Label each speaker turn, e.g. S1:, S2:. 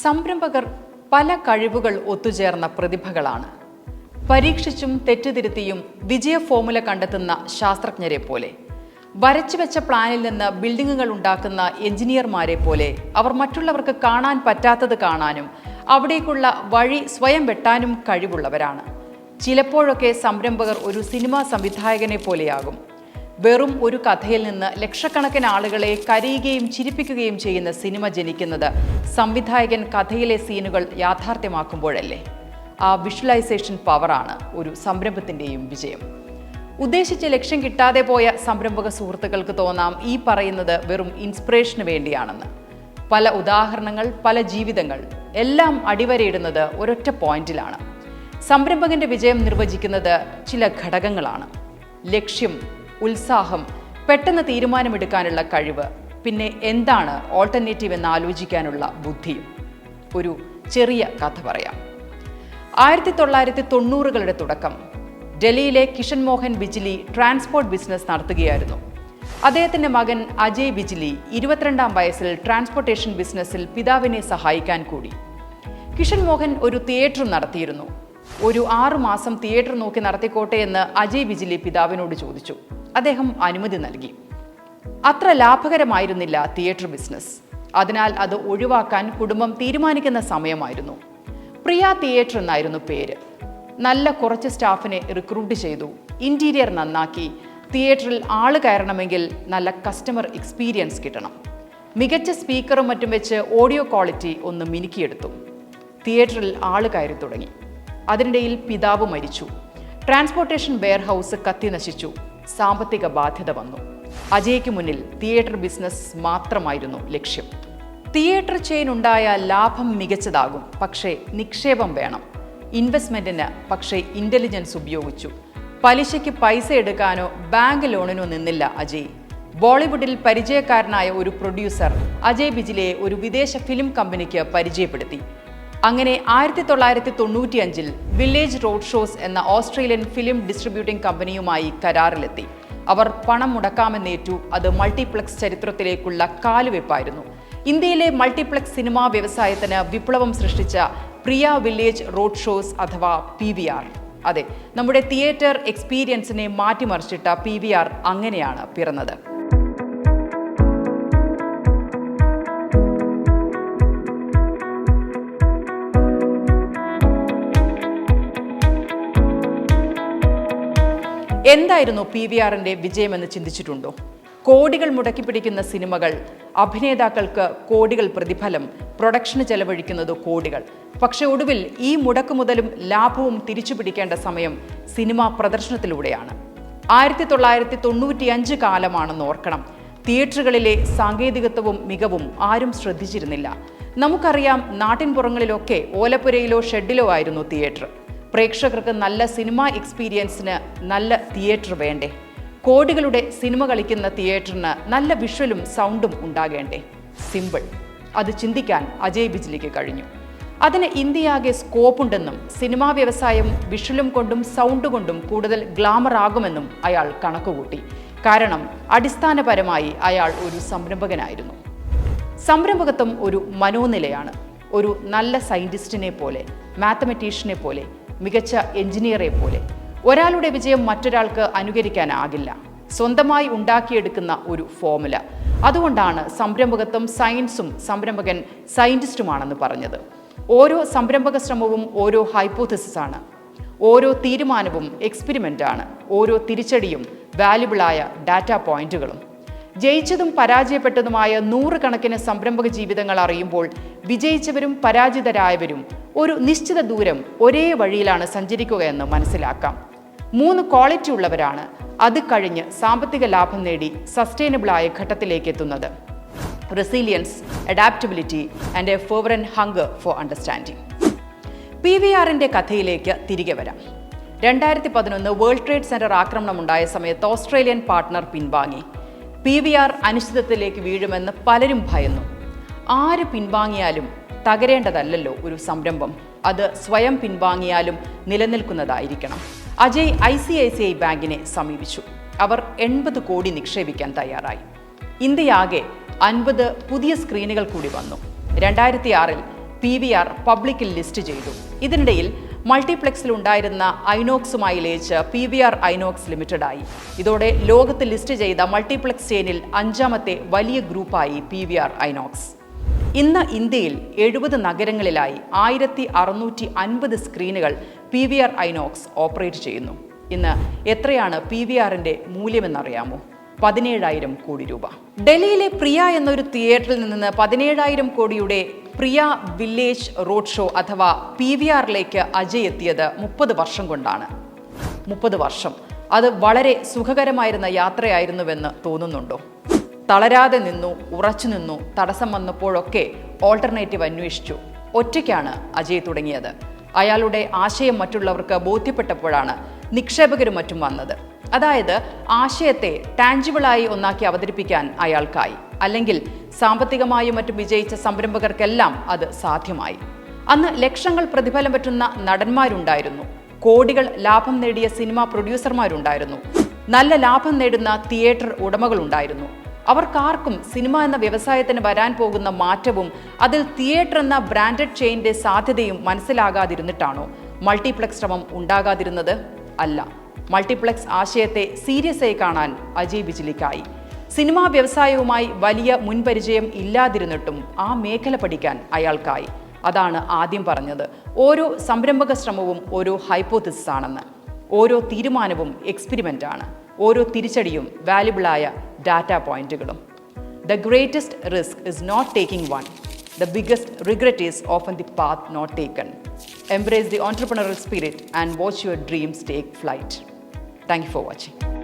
S1: സംരംഭകർ പല കഴിവുകൾ ഒത്തുചേർന്ന പ്രതിഭകളാണ്. പരീക്ഷിച്ചും തെറ്റുതിരുത്തിയും വിജയ ഫോമുല കണ്ടെത്തുന്ന ശാസ്ത്രജ്ഞരെ പോലെ. വരച്ചു വെച്ച പ്ലാനിൽ നിന്ന് ബിൽഡിങ്ങുകൾ ഉണ്ടാക്കുന്ന എഞ്ചിനീയർമാരെ പോലെ അവർ മറ്റുള്ളവർക്ക് കാണാൻ പറ്റാത്തത് കാണാനും അവിടേക്കുള്ള വഴി സ്വയം വെട്ടാനും കഴിവുള്ളവരാണ്. ചിലപ്പോഴൊക്കെ സംരംഭകർ ഒരു സിനിമാ സംവിധായകനെ പോലെയാകും. വെറും ഒരു കഥയിൽ നിന്ന് ലക്ഷക്കണക്കിന് ആളുകളെ കരയുകയും ചിരിപ്പിക്കുകയും ചെയ്യുന്ന സിനിമ ജനിക്കുന്നത് സംവിധായകൻ കഥയിലെ സീനുകൾ യാഥാർത്ഥ്യമാക്കുമ്പോഴല്ലേ. ആ വിഷ്വലൈസേഷൻ പവറാണ് ഒരു സംരംഭത്തിന്റെയും വിജയം. ഉദ്ദേശിച്ച ലക്ഷ്യം കിട്ടാതെ പോയ സംരംഭക സുഹൃത്തുക്കൾക്ക് തോന്നാം ഈ പറയുന്നത് വെറും ഇൻസ്പിറേഷന് വേണ്ടിയാണെന്ന്. പല ഉദാഹരണങ്ങൾ പല ജീവിതങ്ങൾ എല്ലാം അടിവരയിടുന്നത് ഒരൊറ്റ പോയിന്റിലാണ്. സംരംഭകന്റെ വിജയം നിർവചിക്കുന്നത് ചില ഘടകങ്ങളാണ്. ലക്ഷ്യം ഉത്സാഹം പെട്ടെന്ന് തീരുമാനമെടുക്കാനുള്ള കഴിവ് പിന്നെ എന്താണ് ഓൾട്ടർനേറ്റീവ് എന്ന് ആലോചിക്കാനുള്ള ബുദ്ധിയും? ഒരു ചെറിയ കഥ പറയാം. ആയിരത്തി തൊള്ളായിരത്തി തൊണ്ണൂറുകളുടെ തുടക്കം ഡൽഹിയിലെ കിഷൻ മോഹൻ ബിജ്ലി ട്രാൻസ്പോർട്ട് ബിസിനസ് നടത്തുകയായിരുന്നു. അദ്ദേഹത്തിന്റെ മകൻ അജയ് ബിജ്ലി ഇരുപത്തിരണ്ടാം വയസ്സിൽ ട്രാൻസ്പോർട്ടേഷൻ ബിസിനസ്സിൽ പിതാവിനെ സഹായിക്കാൻ കൂടി. കിഷൻ മോഹൻ ഒരു തിയേറ്റർ നടത്തിയിരുന്നു. ഒരു ആറുമാസം തിയേറ്റർ നോക്കി നടത്തിക്കോട്ടെ എന്ന് അജയ് ബിജ്ലി പിതാവിനോട് ചോദിച്ചു. അദ്ദേഹം അനുമതി നൽകി. അത്ര ലാഭകരമായിരുന്നില്ല തിയേറ്റർ ബിസിനസ്. അതിനാൽ അത് ഒഴിവാക്കാൻ കുടുംബം തീരുമാനിക്കുന്ന സമയമായിരുന്നു. പ്രിയ തിയേറ്റർ എന്നായിരുന്നു പേര്. നല്ല കുറച്ച് സ്റ്റാഫിനെ റിക്രൂട്ട് ചെയ്തു. ഇന്റീരിയർ നന്നാക്കി. തിയേറ്ററിൽ ആൾ കയറണമെങ്കിൽ നല്ല കസ്റ്റമർ എക്സ്പീരിയൻസ് കിട്ടണം. മികച്ച സ്പീക്കറും മറ്റും വെച്ച് ഓഡിയോ ക്വാളിറ്റി ഒന്ന് മിനുക്കിയെടുത്തു. തിയേറ്ററിൽ ആൾ കയറി തുടങ്ങി. അതിനിടയിൽ പിതാവ് മരിച്ചു. ട്രാൻസ്പോർട്ടേഷൻ വെയർഹൗസ് കത്തി നശിച്ചു. സാമ്പത്തിക ബാധ്യത വന്നു. അജയ്ക്ക് മുന്നിൽ തിയേറ്റർ ബിസിനസ് മാത്രമായിരുന്നു ലക്ഷ്യം. തിയേറ്റർ ചെയിൻ ഉണ്ടായാൽ ലാഭം മികച്ചതാകും പക്ഷേ നിക്ഷേപം വേണം. ഇൻവെസ്റ്റ്മെന്റിന് പക്ഷേ ഇന്റലിജൻസ് ഉപയോഗിച്ചു. പലിശയ്ക്ക് പൈസ എടുക്കാനോ ബാങ്ക് ലോണിനോ നിന്നില്ല അജയ്. ബോളിവുഡിൽ പരിചയക്കാരനായ ഒരു പ്രൊഡ്യൂസർ അജയ് ബിജിലയെ ഒരു വിദേശ ഫിലിം കമ്പനിക്ക് പരിചയപ്പെടുത്തി. അങ്ങനെ ആയിരത്തി തൊള്ളായിരത്തി തൊണ്ണൂറ്റിയഞ്ചിൽ വില്ലേജ് റോഡ് ഷോസ് എന്ന ഓസ്ട്രേലിയൻ ഫിലിം ഡിസ്ട്രിബ്യൂട്ടിംഗ് കമ്പനിയുമായി കരാറിലെത്തി. അവർ പണം മുടക്കാമെന്നേറ്റു. അത് മൾട്ടിപ്ലക്സ് ചരിത്രത്തിലേക്കുള്ള കാലുവെപ്പായിരുന്നു. ഇന്ത്യയിലെ മൾട്ടിപ്ലക്സ് സിനിമാ വ്യവസായത്തിന് വിപ്ലവം സൃഷ്ടിച്ച പ്രിയ വില്ലേജ് റോഡ് ഷോസ് അഥവാ പി വി ആർ അതെ നമ്മുടെ തിയേറ്റർ എക്സ്പീരിയൻസിനെ മാറ്റിമറിച്ചിട്ട പി വി ആർ അങ്ങനെയാണ് പിറന്നത്. എന്തായിരുന്നു പി വി ആറിന്റെ വിജയമെന്ന് ചിന്തിച്ചിട്ടുണ്ടോ? കോടികൾ മുടക്കി പിടിക്കുന്ന സിനിമകൾ അഭിനേതാക്കൾക്ക് കോടികൾ പ്രതിഫലം പ്രൊഡക്ഷന് ചെലവഴിക്കുന്നത് കോടികൾ. പക്ഷേ ഒടുവിൽ ഈ മുടക്കു മുതലും ലാഭവും തിരിച്ചു പിടിക്കേണ്ട സമയം സിനിമാ പ്രദർശനത്തിലൂടെയാണ്. ആയിരത്തി തൊള്ളായിരത്തി തൊണ്ണൂറ്റിയഞ്ച് കാലമാണെന്ന് ഓർക്കണം. തിയേറ്ററുകളിലെ സാങ്കേതികത്വവും മികവും ആരും ശ്രദ്ധിച്ചിരുന്നില്ല. നമുക്കറിയാം നാട്ടിൻപുറങ്ങളിലൊക്കെ ഓലപ്പുരയിലോ ഷെഡിലോ ആയിരുന്നു തിയേറ്റർ. പ്രേക്ഷകർക്ക് നല്ല സിനിമ എക്സ്പീരിയൻസിന് നല്ല തിയേറ്റർ വേണ്ടേ? കോടികളുടെ സിനിമ കളിക്കുന്ന തിയേറ്ററിന് നല്ല വിഷ്വലും സൗണ്ടും ഉണ്ടാകേണ്ടേ? സിമ്പിൾ അത് ചിന്തിക്കാൻ അജയ് ബിജ്ലിക്ക് കഴിഞ്ഞു. അതിന് ഇന്ത്യയാകെ സ്കോപ്പുണ്ടെന്നും സിനിമാ വ്യവസായം വിഷ്വലും കൊണ്ടും സൗണ്ട് കൊണ്ടും കൂടുതൽ ഗ്ലാമർ ആകുമെന്നും അയാൾ കണക്കുകൂട്ടി. കാരണം അടിസ്ഥാനപരമായി അയാൾ ഒരു സംരംഭകനായിരുന്നു. സംരംഭകത്വം ഒരു മനോനിലയാണ്. ഒരു നല്ല സയന്റിസ്റ്റിനെ പോലെ മാത്തമെറ്റീഷ്യനെ പോലെ മികച്ച എഞ്ചിനീയറെ പോലെ. ഒരാളുടെ വിജയം മറ്റൊരാൾക്ക് അനുകരിക്കാനാകില്ല. സ്വന്തമായി ഉണ്ടാക്കിയെടുക്കുന്ന ഒരു ഫോമുല അതുകൊണ്ടാണ് സംരംഭകത്വം സയൻസും സംരംഭകൻ സയന്റിസ്റ്റുമാണെന്ന് പറഞ്ഞത്. ഓരോ സംരംഭക ശ്രമവും ഓരോ ഹൈപ്പോത്തിസിസ് ആണ് ഓരോ തീരുമാനവും എക്സ്പെരിമെന്റ് ആണ് ഓരോ തിരിച്ചടിയും വാല്യുബിളായ ഡാറ്റ പോയിന്റുകളും. ജയിച്ചതും പരാജയപ്പെട്ടതുമായ നൂറുകണക്കിന് സംരംഭക ജീവിതങ്ങൾ അറിയുമ്പോൾ വിജയിച്ചവരും പരാജിതരായവരും ഒരു നിശ്ചിത ദൂരം ഒരേ വഴിയിലാണ് സഞ്ചരിക്കുക എന്ന് മനസ്സിലാക്കാം. മൂന്ന് ക്വാളിറ്റി ഉള്ളവരാണ് അത് കഴിഞ്ഞ് സാമ്പത്തിക ലാഭം നേടി സസ്റ്റൈനബിളായ ഘട്ടത്തിലേക്ക് എത്തുന്നത്. Resilience adaptability and a fervent hunger for understanding P V ആറിന്റെ കഥയിലേക്ക് തിരികെ വരാം. രണ്ടായിരത്തി പതിനൊന്ന് വേൾഡ് ട്രേഡ് സെന്റർ ആക്രമണം ഉണ്ടായ സമയത്ത് ഓസ്ട്രേലിയൻ പാർട്ട്ണർ പിൻവാങ്ങി. പി വി ആർ അനിശ്ചിതത്വത്തിലേക്ക് വീഴുമെന്ന് പലരും ഭയന്നു. ആര് പിൻവാങ്ങിയാലും തകരേണ്ടതല്ലല്ലോ ഒരു സംരംഭം. അത് സ്വയം പിൻവാങ്ങിയാലും നിലനിൽക്കുന്നതായിരിക്കണം. Ajay I C I C I ബാങ്കിനെ സമീപിച്ചു. അവർ എൺപത് കോടി നിക്ഷേപിക്കാൻ തയ്യാറായി. ഇന്ത്യയാകെ അൻപത് പുതിയ സ്ക്രീനുകൾ കൂടി വന്നു. രണ്ടായിരത്തി ആറിൽ പി വി ആർ പബ്ലിക്കിൽ ലിസ്റ്റ് ചെയ്തു. ഇതിനിടയിൽ മൾട്ടിപ്ലക്സിൽ ഉണ്ടായിരുന്ന ഐനോക്സുമായി ലയിച്ച് പി വി ആർ ഐനോക്സ് ലിമിറ്റഡായി. ഇതോടെ ലോകത്ത് ലിസ്റ്റ് ചെയ്ത മൾട്ടിപ്ലക്സ് ചെയിനിൽ അഞ്ചാമത്തെ വലിയ ഗ്രൂപ്പായി പി വി ആർ ഐനോക്സ്. ഇന്ന് ഇന്ത്യയിൽ എഴുപത് നഗരങ്ങളിലായി ആയിരത്തി അറുന്നൂറ്റി അൻപത് സ്ക്രീനുകൾ P V R INOX operate ചെയ്യുന്നു. ഇന്ന് എത്രയാണ് പി വി ആറിന്റെ മൂല്യമെന്നറിയാമോ? പതിനേഴായിരം കോടി രൂപ. ഡൽഹിയിലെ പ്രിയ എന്നൊരു തിയേറ്ററിൽ നിന്ന് പതിനേഴായിരം കോടിയുടെ പ്രിയ വില്ലേജ് റോഡ് ഷോ അഥവാ പി വി ആറിലേക്ക് അജയ് എത്തിയത് മുപ്പത് വർഷം കൊണ്ടാണ്. മുപ്പത് വർഷം. അത് വളരെ സുഖകരമായിരുന്ന യാത്രയായിരുന്നുവെന്ന് തോന്നുന്നുണ്ടോ? തളരാതെ നിന്നു ഉറച്ചു നിന്നു തടസ്സം വന്നപ്പോഴൊക്കെ ഓൾട്ടർനേറ്റീവ് അന്വേഷിച്ചു. ഒറ്റയ്ക്കാണ് അജയ് തുടങ്ങിയത്. അയാളുടെ ആശയം മറ്റുള്ളവർക്ക് ബോധ്യപ്പെട്ടപ്പോഴാണ് നിക്ഷേപകരും മറ്റും വന്നത്. അതായത് ആശയത്തെ ടാഞ്ചിബിളായി ഒന്നാക്കി അവതരിപ്പിക്കാൻ അയാൾക്കായി. അല്ലെങ്കിൽ സാമ്പത്തികമായും മറ്റും വിജയിച്ച സംരംഭകർക്കെല്ലാം അത് സാധ്യമായി. അന്ന് ലക്ഷങ്ങൾ പ്രതിഫലം പറ്റുന്ന നടന്മാരുണ്ടായിരുന്നു. കോടികൾ ലാഭം നേടിയ സിനിമാ പ്രൊഡ്യൂസർമാരുണ്ടായിരുന്നു നല്ല ലാഭം നേടുന്ന തിയേറ്റർ ഉടമകളുണ്ടായിരുന്നു. അവർക്കാർക്കും സിനിമ എന്ന വ്യവസായത്തിന് വരാൻ പോകുന്ന മാറ്റവും അതിൽ തിയേറ്റർ എന്ന ബ്രാൻഡഡ് ചെയിന്റെ സാധ്യതയും മനസ്സിലാകാതിരുന്നിട്ടാണോ? മൾട്ടിപ്ലക്സ് ശ്രമം ഉണ്ടാകാതിരുന്നത് അല്ല. മൾട്ടിപ്ലക്സ് ആശയത്തെ സീരിയസ് ആയി കാണാൻ അജയ് ബിജിലിക്കായി സിനിമാ വ്യവസായവുമായി വലിയ മുൻപരിചയം ഇല്ലാതിരുന്നിട്ടും ആ മേഖല പഠിക്കാൻ അയാൾക്കായി. അതാണ് ആദ്യം പറഞ്ഞത്. ഓരോ സംരംഭക ശ്രമവും ഓരോ ഹൈപ്പോത്തിസിസ് ആണെന്ന് ഓരോ തീരുമാനവും എക്സ്പെരിമെന്റ് ആണ് ഓരോ തിരിച്ചടിയും വാല്യുബിളായ ഡാറ്റ പോയിന്റുകളും the greatest risk is not taking one the biggest regret is often the path not taken embrace the entrepreneurial spirit and watch your dreams take flight thank you for watching